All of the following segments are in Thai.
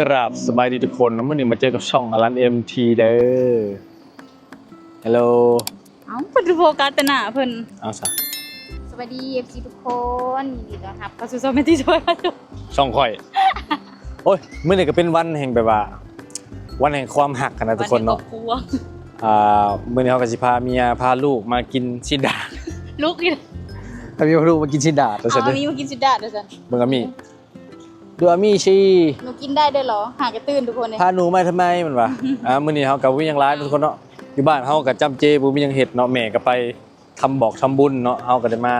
กราบสบายดีทุกคนนะเมื่อนี้มาเจอกับช่องอลันเอ็มทีเด้อฮัลโหลเอ้าเพิ่นโฟกัสแต่หน้าเพิ่นเอาซะสวัสดี FC ทุกคนยินดีต้อนรับเข้าสู่ซอมเมนที่ช่วยมาดูช่องค่อย โอ้ยเมื่อนี้ก็เป็นวันแห่งแบบว่า วันแห่งความหักกันนะทุกคนเนาะวัครอบครัวอ่าเมื่อนี้เขาก็สิพาเมียพาลูกมากินชินดาดลูกนี่พาเมียพาลูกมากินชินดาดตัวเอาสันอันนี้มากินสุดาเด้อจันเบิ่งอามี่ ดูอามี่ชีหนูกินได้ด้วยเหรอ หากระตื้นทุกคนเลยพาหนูมาทำไมมันวะ อ่ามื้อนี้เฮากับวิยังร้ายทุกคนเนาะ อยู่บ้านเฮากับจำเจบ่มีหยังเฮ็ดเนาะแม่ก็ไปทำบอกทำบุญเนาะเฮาก็ได้มา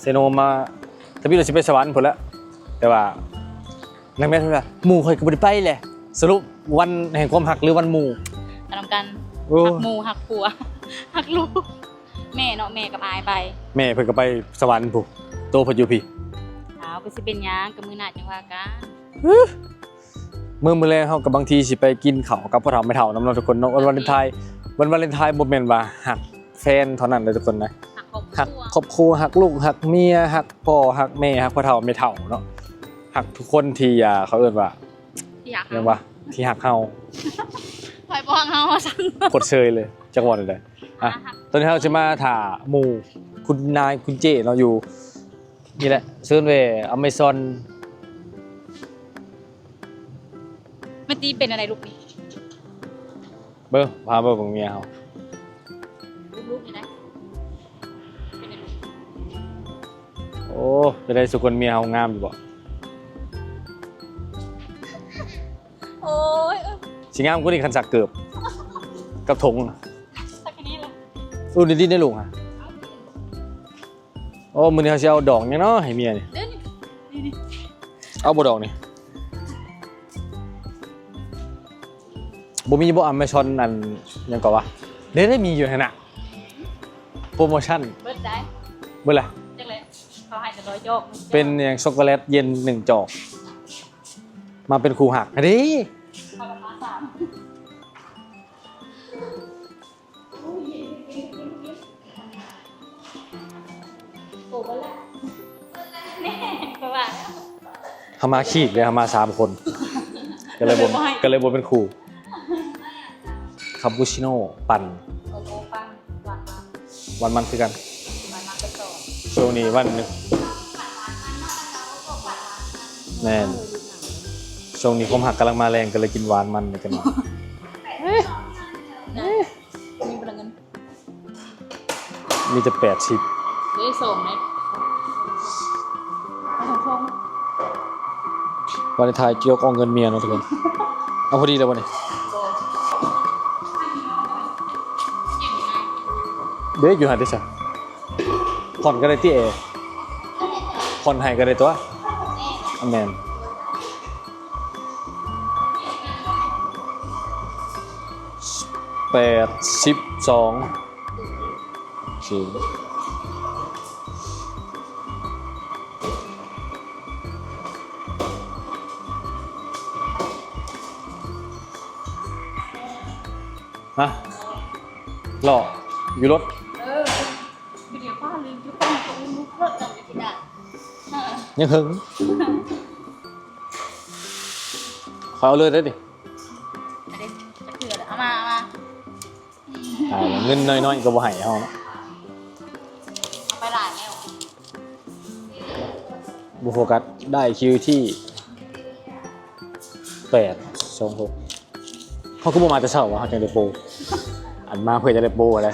เซโนมาถ้าพี่เราสิไปสวรรค์พุ่นละแต่ว่านักแม่นเพิ่นว่าหมู่ข่อยก็บ่ได้ไปแหละสรุปวันแห่งความหักหรือวันหมู่ทำกันโอ้หักหมูหักผัว หักลูก แม่เนาะแม่กับอายไป แม่เพิ่นก็ไปสวรรค์พุ่นโตเพิ่นอยู่พี่ เอาไปสิเป็นหยังกับมือหน้าจังว่ากันมื้อมื้อแลงเฮาก็บางทีสิไปกินข้าวกับพ่อเฒ่าแม่เฒ่านำเนาะทุกคนเนาะวันวาเลนไทน์วันวาเลนไทน์บ่แม่นว่าหักแฟนเท่านั้นเลยทุกคนนะหักครอบครัวหักครอบครัวหักลูกหักเมียหักพ่อหักแม่หักพ่อเฒ่าแม่เฒ่าเนาะหักทุกคนที่อ่าเขาเอิ้นว่าที่อยากเรียกว่าที่หักเฮาคอยบอกเฮาสั่งกดเชยเลยจังหวัดใดอะ ตอนนี้เราจะมาถ่าหมู่คุณนายคุณเจเนาะอยู่ นี่แหละซื้อเวอเมซอนแม่ตีเป็นอะไรลูกนี่เบิ่งพาเบิ่งของเมียเฮาลูกๆนี่นะเป็นอะไรลูกโอ้จะได้สุคนเมียเฮางามอยู่บ่โอ้ยเอ้ยสิงามกว่านี้คันสักเกือบกับถงสักแค่นี้เลยอู้ดินๆได้ลุงฮะ โอ้มื้อนี้เขาสิเอาดอกหยังเนาะให้เมียนี่เดี๋ยวนี่นี่นี่เอาบ่ดอกนี่บ่มีบ่อเมซอนอันหยังก็วะเด้ได้มีอยู่หั่นน่ะโปรโมชั่นเบิดได้เบิ่ล่ะจังเลยเขาให้แต่ร้อยโจกเป็นอย่างช็อกโกแลตเย็นหนึ่งจอก มาเป็นคูหักอันนี้ ทามาขีกเลยทามาสามคน ก็เลยบนก็เลยบ่ให้ก็เลยบนเป็นครูคาปูชิโน่ปั่นโอ้โหปังหวานมากวันมันคือกันหวานมากเป็นต่อช่วงนี้วันหนึงแน่นช่วงนี้ความหักกำลังมาแรงก็เลยกินหวานมันกันมานะมีพลังเงินมีแต่แปดสิบเด้ส่งไหม วันไทายเกี่ยวกับเงินเมียเนาะทุกคน เอาพอดีเลยวันนี้โบเด็กอยู่หันดิสะผ่อนก็ได้ที่เอผ่อนให้ก็ได้ตัวอเมนแปดสิบสองโฮะหล่ออยู่รถ เออคือเดี๋ยวป้าลืมทุกคนตรงลุกเลิกจังเลยทีน่ะเออยังหึงขอเอาเลยได้ดิเอาดิจะเกลือเดี๋ยวเอามาเอามาอ่าเงินน้อยๆก็บ่ให้เฮาเนาะเอาไปหลานแล้วบ่โฟกัสได้คิวที่แปดสองหก เขาก็บ่มาแต่เช้าว่าเขาจังได้โปรอันมาเพื่อจะได้โปรอะไร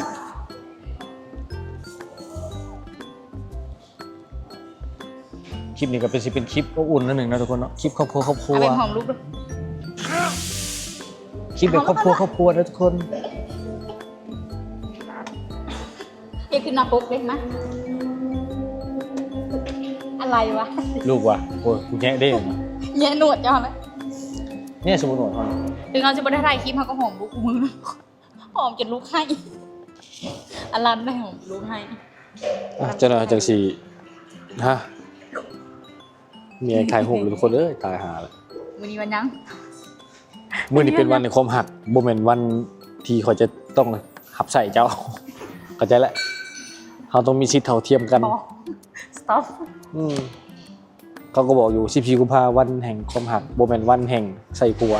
คลิปนี้ก็เป็นสิเป็นคลิปอบอุ่นนิดหนึ่งนะทุกคนเนาะคลิปครอบครัวครอบครัเอาวเป็นหอมลูกด้วยคลิปแบบครอบครัวครอบครัวนะทุกคนเรียกขึ้นมาปุ๊บเลยมั้ยอะไรวะลูกว่ะโอ้ยกูแง่ได้ยังแย่หนวดจ้าไหมเนี่ยสมมุติว่าเขา ถึงเราจะไม่ได้ถ่ายคลิปเขาก็หอมลูกมือหอมจนลูกให้อลันได้หอมลูกให้อะเจ้าหน้าจังสีฮะมีไอ้ขายหูหรือทุกคนเอ้ยตายหาแล้ววันนี้วันยังมื่อนี้เป็นวันในความหักบ่แม่นวันที่เขาจะต้องหับใส่เจ้าเข้าใจแล้วเขาต้องมีสิทธิ์เท่าเทียมกันพอ stop อืมเขาก็บอกอยู่14กุมภาวันแห่งความหักบ่แม่นวันแห่งใส่ผัว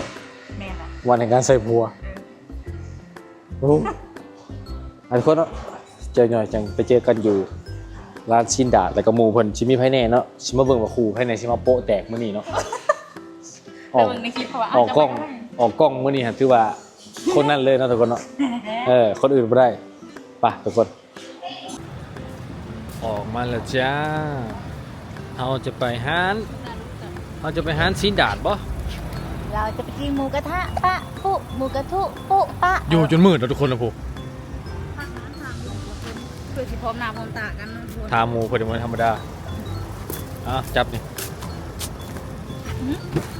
แม่ล่ะวันแห่งการใส่ผัวโอ้อันทุกคนเนาะเจอหน่อยจังไปเจอกันอยู่ร้านชินดาดแล้วก็หมู่เพิ่นชิมีไผแน่เนาะชิมาเบิ่งว่าครูไผแน่ชิมาโปะแตกมื้อนี้เนาะอแต่อกมึงในคลิปเขาว่าออกกล้องออกกล้องมื้อนี้ฮะถือว่าคนนั้นเลยเนาะทุกคนเนาะเออคนอื่นไม่ได้ไปทุกคนออกมาแล้วจ้าเราจะไปฮานเราจะไปฮานซีนดาดบ่เราจะไป กินหมูกระทะปะปุหมูกระทุปุปะอยู่จนมืดแล้วทุกคนนะผมคือสิพร้อมหน้าพร้อมตากันนะทุกคนทาหมูพอดีมันธรรมดาอะจับนี่ทุก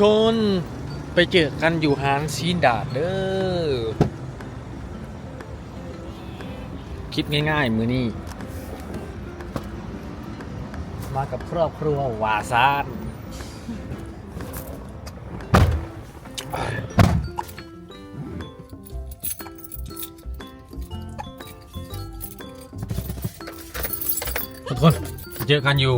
คนไปเจอกันอยู่ฮานซีนดาดเด้อคิดง่ายๆ มือนี้มากับครอบครัววาซานทุกคนเจอกันอยู่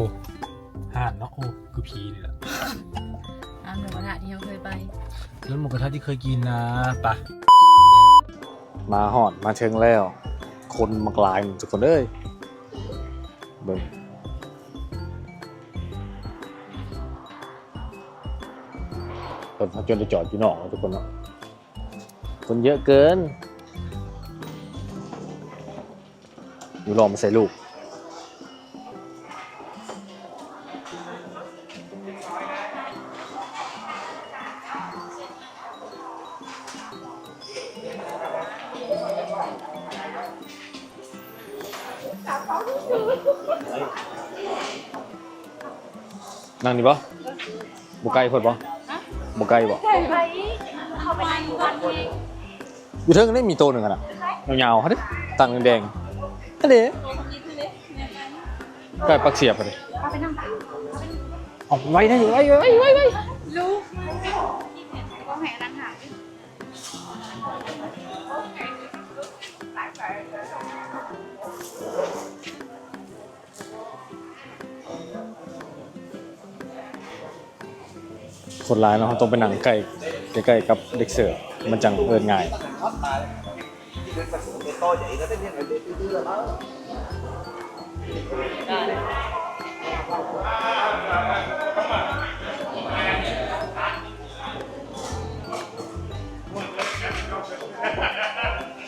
แล้วหมูกระทะที่เคยกินนะปะมาหอดมาเชิงแล้ว คนมากลายทุกคนเอ้ยเบิ่งเปิดจนจะจอดอยู่นอกทุกคนเนาะคนเยอะเกินอยู่รอมาใส่ลูก ไก่พดปะบุไก่ปะไปเข้าไปนั่งกันเองอยู่เทิงได้มีโตวหนึ่งอะนะยาวๆฮะดิตังแดงๆอันนี้ไก่ปักเสียบอะดิเข้าไปนั่งกันออกไว้ได้อยู่ไว้ไว้ไว้ คนร้ายเนาะต้องไปนั่งใกล้ใกล้ๆกับเด็กเสิร์ฟมันจังเอินง่าย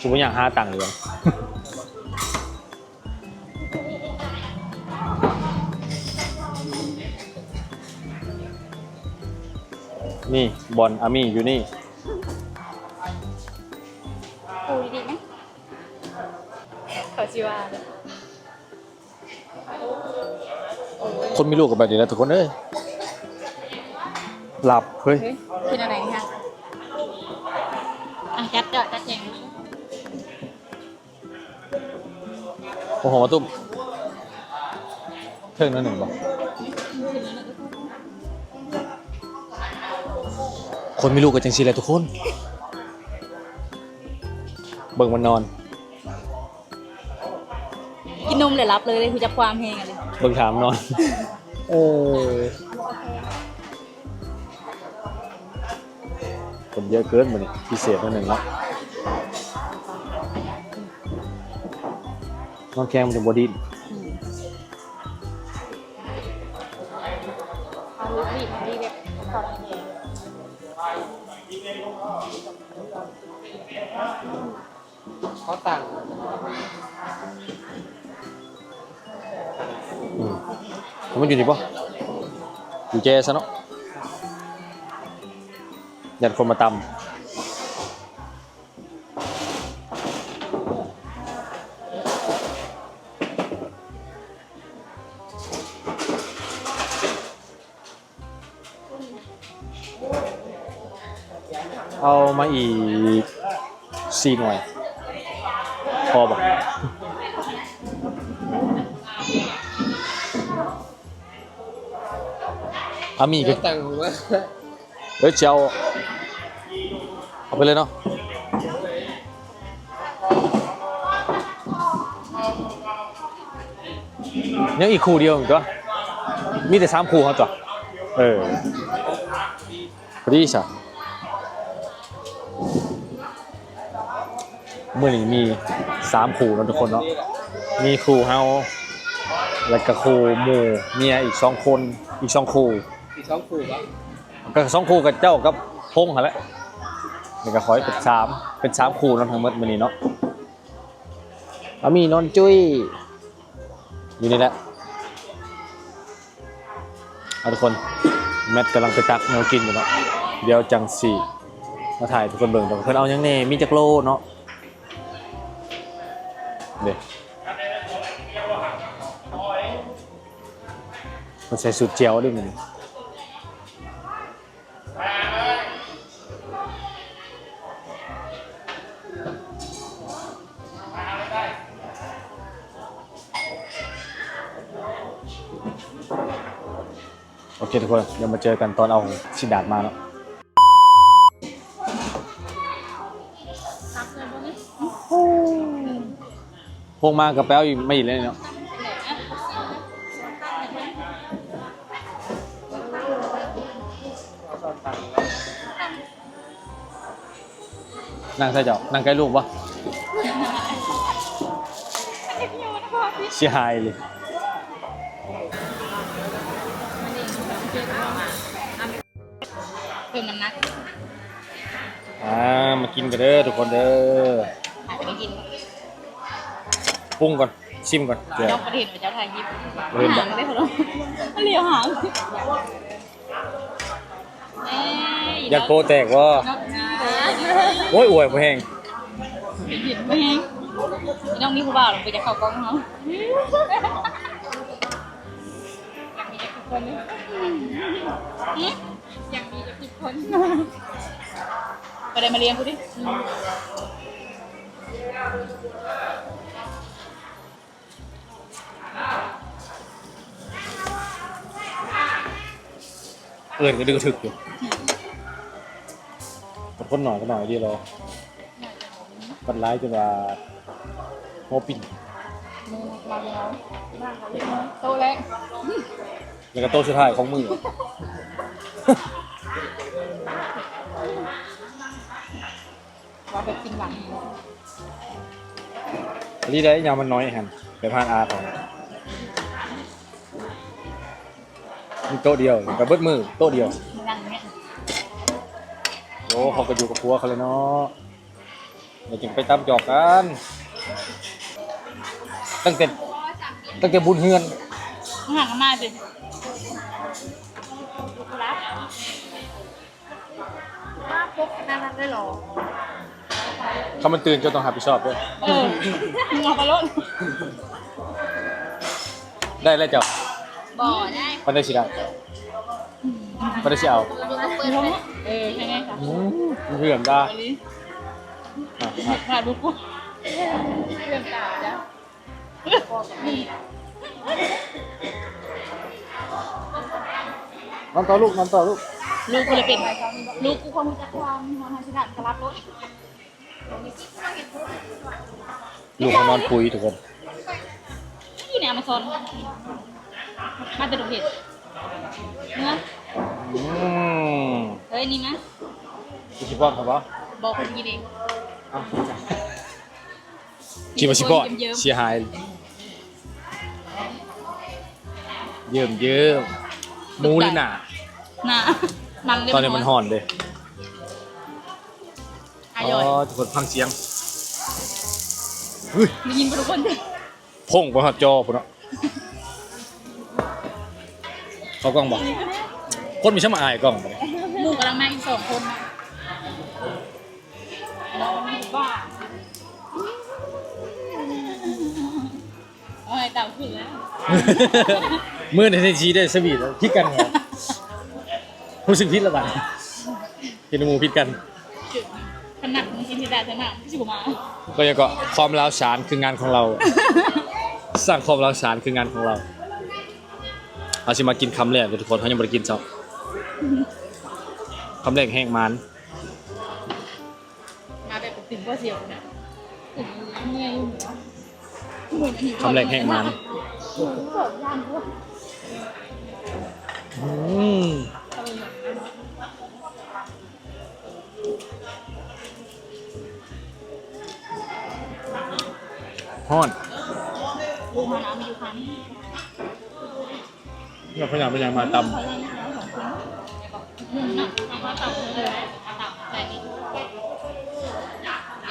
ชิบุอย่างห้าตังค์เลย นี่บอลอามี่อยู่นี่ ปูดีๆไหมขอชิวาเลยคนมีลูกกับแบบนี้นะทุกคนเอ้ยหลับเฮ้ยเฮ้ยเป็นอะไรคะอะจัดเจาะจัดแจงโอ้โหตุ้มเทิงนั่นหนึ่งบอก คนมีลูกกับจังซีแหละทุกคน เบิ่งมันนอน กินนมเลยรับเลยเลยคือจะความเพลงอะเลยเบิ่งถามนอน เออคนเยอะเกินมันนี่พิเศษนิดหนึ่งเนาะน้องแกงมันจะบอดี้ เขาต่างอืมมันอยู่นี่ปะอยู่เจซะเนาะยันคนมาตำเอามาอีกสี่หน่วย พอบ่อามีก็ตังหัวเฮ้ยเจ้าเอาไปเลยเนาะยังอีกคู่เดียวอีกตัวมีแต่สามคู่เขาตัวเออพอดีใช่เมื่อนี้มี สามคู่แล้วทุกคนเนาะมีคู่เฮาแล้วก็คู่หมู่เมียอีกสองคนอีกสองคู่อีกสองคู่ปะก็สองคู่กับเจ้ากับพงหั่นแหละนี่ก็ขอให้เป็นสามเป็นสามคู่เนาะทั้งหมดมื้อนี้เนาะแล้วมีนอนจุ้ยอยู่นี่แหละเอาทุกคนแมทกำลังไปตักแนวกินอยู่เนาะเดี๋ยวจังสี่มาถ่ายทุกคนเบิ่งแต่เพิ่นเอาหยังแน่มีจักโลเนาะ เด้มันใส่สูตรเจียวด้วยมันโอเคทุกคนเดี๋ยวมาเจอกันตอนเอาชิดาดมาเนาะ พวกมากับแป๊วอีกไม่อีกเลยเนาะนั่งใส่เจ้านั่งใกล้ลูกปะเสียหายเลยเพิ่มน้ำหนักอ่ามากินกันเด้อทุกคนเด้อ ปรุงก่อนชิมก่อนเดี๋ยวเจ้าประเทศเจ้าไทยยิบเริ่มหางได้เหรอเหลียวหางเอ้ยอยากโกแตกว่าเนาะโอ้ยอวยพอแห้งหยิบไม่เองน้องนี่ผู้บ่าวลงไปจะเข้ากล้องเขาอยากมีจะทุกคนอยากมีจะทุกคนไปได้มาเรียนกูดิ เอินก็ดึกถึกอยู่กดคนหน่อยก็หน่อยดีเราปัดร้ายจนว่าโมปิ่นมือมาแล้วโตแล้วแล้วก็โต๊ะสุดท้ายของมือว่าไปกินหลังอันนี้ได้ยามันน้อยหันไปพานอาของ มีโต๊ะเดียวกับเบิดมือโต๊ะเดียว นั่งเนี่ยโอ้เขาก็อยู่กับผัวเขาเลยเนาะเดี๋ยวจึงไปตามจอกกัน ตั้งแต่ตั้งแต่บุญเฮือนห่างกันมาสิรับว่าปุ๊บน่ารักได้หรอเขามันตื่นจนต้องรับผิดชอบด้วยเออมึงเอาไปรถได้แล้วเจ้าบ่อได้ ปันได้สิได้ปันได้สิเอาเออใช่ไงคะอืมเหื่อมได้วันนี้อะอะขาดบุกปุ๊บเรื่องตาจ้ะนี่นอนต่อลูกนอนต่อลูกลูกกูเลยเป็นลูกกูความรู้จักความนอนทางชิดานกระลับรถลูกเขานอนปุยทุกคนอยู่ในอเมซอน มาแต่ดูเห็ดเนื้ออืมเฮ้ยนี่นะกินชิปอนครับปะบอกคนกินเองกินมาชิปอนเยิ้มเสียหายเยิ่มเยิ่มหมูหรือหนาๆนะมันเลยตอนนี้มันห่อนเลยอาอ๋ยอยอทุกคนฟังเสียงเฮ้ย ได้ยินทุกคนดิพงบนหอดจอพุ่นเนาะ เขากล้องบอกคนมีช่างมาอายกล้องบ่เนี่ยหมูกำลังมาอีกสองคนบ้าโอ้ยเต่าขึ้นแล้วมื่อในทีชีได้สวีทแล้วพิดกันเหรอรู้สึกพิษระบาดเห็นหมูพิดกัน ขนาดมึงกินที่แต่เท่านั้นที่สิบมาก็ยังก็ความร้าวฉานคืองานของเรา สร้างความร้าวฉานคืองานของเรา เอาสิมากินคำแรกเลยทุกคนเขายังไม่ได้กินเจ้าคำแรกแห้งมันมาแบบติ่มก็เสียวนะเมื่อยคำแรกแห้งมันอืมฮ้อนบูมาน้ำมาอยู่คัน เราพยายามพยายามมาตขอยังน้ำสองคนน่ะเอามาตับเลยเอาตับใส่นี่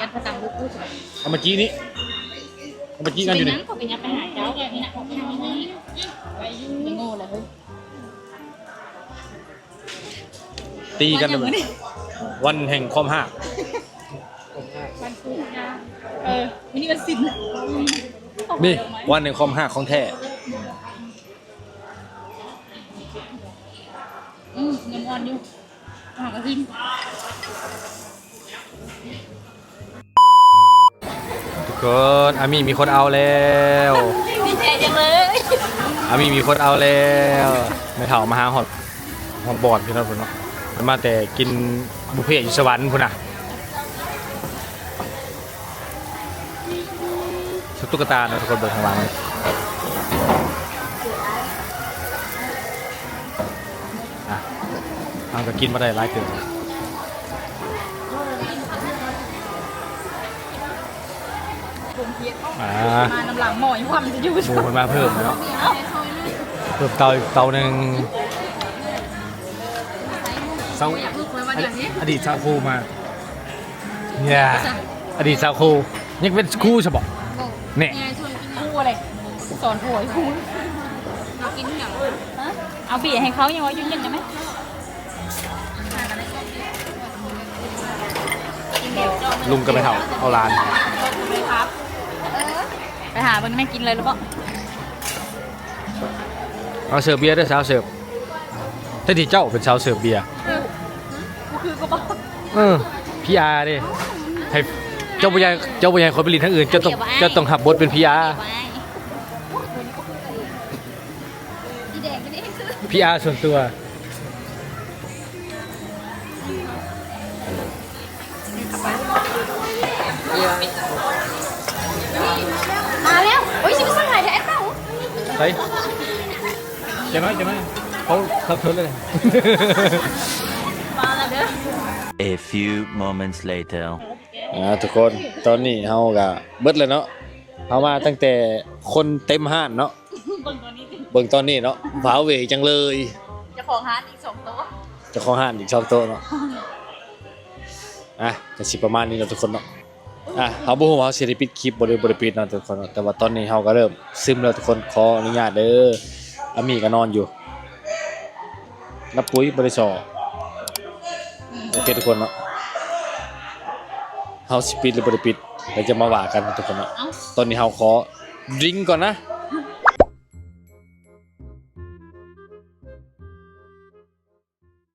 ยัดประจำลูกพูดำเอามาจี้นี้เอามาจี้กันอยู่นี่เขาไปยัดไปหาเจ้าแกนี่นะเขาไปทำยังไงไปยุ่งไม่โง่เลยเฮ้ยตีกันเลยวันแห่งความหักวันพุธนะเออวันนี้วันศิลป์นี่วันแห่งความหักของแท้ ทุกคนอามีมีคนเอาแล้วดีใจจังเลยอามีมีคนเอาแล้วไม่เถ่ามาหาหอดหอดบอดพี่น้องพุ่นเนาะมันมาแต่กินบุฟเฟ่ต์อยู่สวรรค์พุ่นน่ะชุดตุ๊กตาเนาะทุกคนเบิกข้างหลังเลยอะเอาก็กินมาได้หลายเกิน อ่ามาน้ำหลังหมอยความจะอยู่หมูมันมาเพิ่มเนาะเอ้าเพิ่มเตาอีกเตาหนึ่งเสาอยากลูกไว้วันอย่างนี้อดีตสาวครูมาเนี่ยอดีตสาวครูยังเป็นครูใช่ปะเนี่ยครูอะไรสอนผัวให้ครูเรากินอย่างฮะเอาเบียร์ให้เขายังไงยุ่งยังไงไหมลุงก็ไปเถาเอาร้าน ไปหาเพิ่นไม่กินเลยหรือเปล่าเอาเสิร์ฟเบียร์ด้วยสาวเสิร์ฟแต่ที่เจ้าเป็นสาวเสิร์ฟเบียร์กูคือก็บอกเออพี่อาร์ดิให้เจ้าบุญใหญ่เจ้าบุญใหญ่คนผลิตทั้งอื่นเจ้าต้องเจ้าต้องหับบทเป็นพี่อาร์ไว้ดีแดงไม่ได้ให้ซื้อพี่อาร์ส่วนตัวมาแล้วโอ้ยชิบะสั่งไหนแท้เปล่า ไปเจะไหมเจะไหมเขาเขาเทินเลย มาแล้วเด้อ A few moments later. อ่าทุกคนตอนนี้เฮาก็เบิดเลยเนาะเฮามาตั้งแต่คนเต็มห้านเนาะเบิ่งตัวนี้สิเบิ่งตอนนี้เนาะผาเหวจังเลยเจะของฮาร์ดอีกสองตัวเจะของห้านอีกชอบโต๊ะเนาะอะก็สิประมาณนี้เนาะทุกคนเนาะ อะเฮาบ่ฮู้ว่าเฮาสิได้ปิดคลิปบ่ได้บ่ได้ปิดเนาะทุกคนเนาะแต่ว่าตอนนี้เฮาก็เริ่มซึมแล้วทุกคนขออนุญาตเด้ออามีก็นอนอยู่นับปุ๋ยบ่ได้สอโอเคทุกคนเนาะเฮาสิปิดหรือบ่ได้ปิดเดี๋ยวจะมาว่ากันนะทุกคนเนาะเอ้าตอนนี้เฮาขอดริงก์ก่อนนะเ